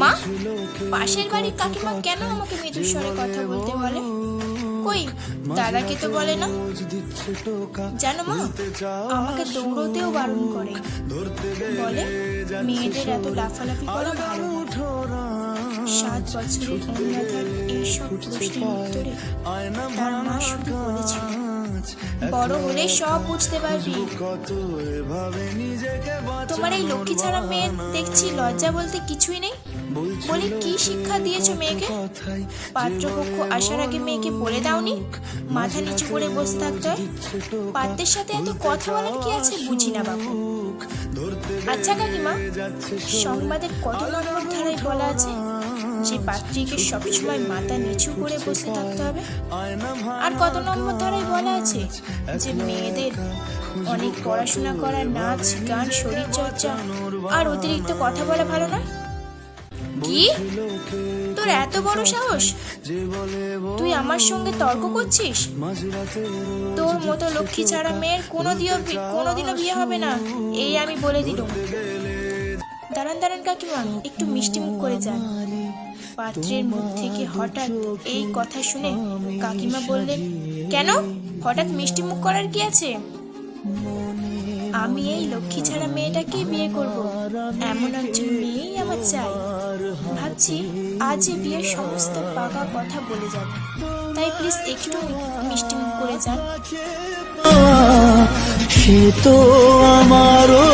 মা, পাশের বাড়ির কাকিমা কেন আমাকে মৃদু স্বরে কথা বলতে বলে? কই, দাদাকে তো বলে না? জানো মা, আমাকে দৌড়তেও বারণ করে। বলে, মেয়েদের এত লাফালাফি করা ভালো। সাত বছরের অন্যতার এইসব প্রশ্নের তার মা শুধু বলেছিল বড় হলে সব বুঝতে পারবি। তোমার এই লক্ষ্মী ছাড়া মেয়ে দেখছি লজ্জা বলতে কিছুই নেই। বলি কি শিক্ষা দিয়েছ মেয়েকে? পাত্রপক্ষ আসার আগে মেয়েকে বলে দাওনি? মাথা নিচু করে বসে থাকতে পাত্রের সাথে এত কথা বলার কি আছে? বুঝি না বাবু। আচ্ছা কাকিমা সংবাদের কত নম্বর ধারায় বলা আছে? যে পাত্রীকে সবসময় মাথা নিচু করে বসে থাকতে হবে? আর কত নম্বর ধারায় বলা আছে? যে মেয়েদের অনেক পড়াশোনা করা নাচ গান শরীর চর্চা আর অতিরিক্ত কথা বলা ভালো না কি? তোর এত বড় সাহস? তুই আমার সঙ্গে তর্ক করছিস? তোর মতো লক্ষ্মী ছাড়া মেয়ের কোনোদিনও বি- কোনোদিনও বিয়ে হবে না। এই আমি বলে দিলুম দাঁড়ান দাঁড়ান কাকিমা, একটু মিষ্টি মুখ করে যান। পাত্রের মুখ থেকে হঠাৎ এই কথা শুনে কাকিমা বললেন, কেন? হঠাৎ মিষ্টি মুখ করার কি আছে? আমি এই লক্ষ্মী ছাড়া মেয়েটাকে বিয়ে করব। এমন একজন মেয়েই আমার চাই। ভাবছি আজ এই বিয়ের সমস্ত পাকা কথা বলে যাব। তাই প্লিজ একটু মিষ্টি মুখ করে যান। সে তো আমার অধিকার